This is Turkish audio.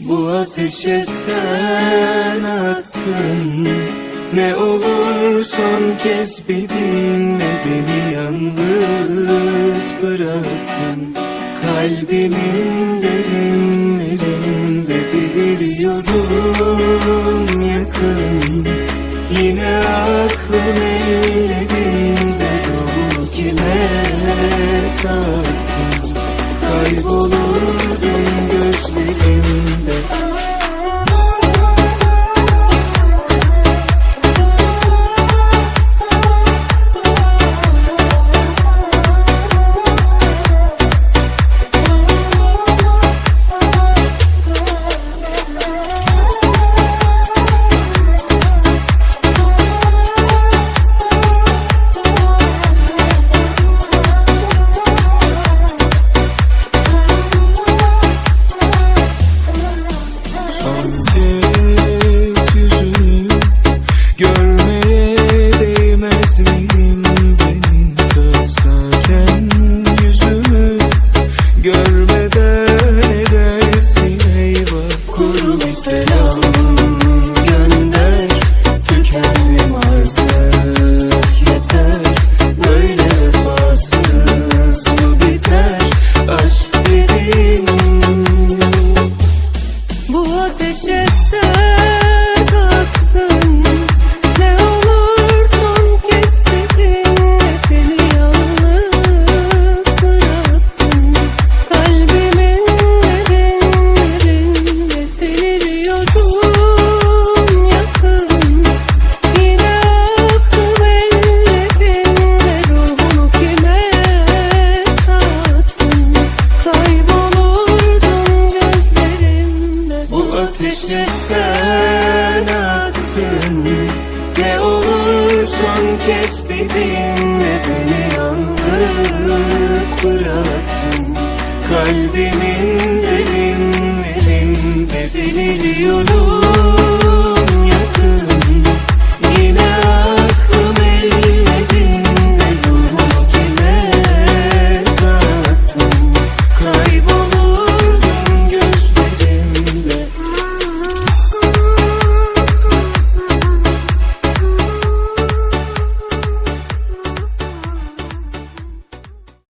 Bu ateşe sen attın. Ne olur son kez bir dinle Beni yalnız bıraktın. Kalbimin derinlerinde Deliriyorum yakın. Yine aklım ellerinde Ruhu kime sattın Kaybolurdum gözlerimde Bu ateşe sen Ne olur son kez bir dinle Beni yalnız bıraktın Kalbimin derinlerinde deliriyorum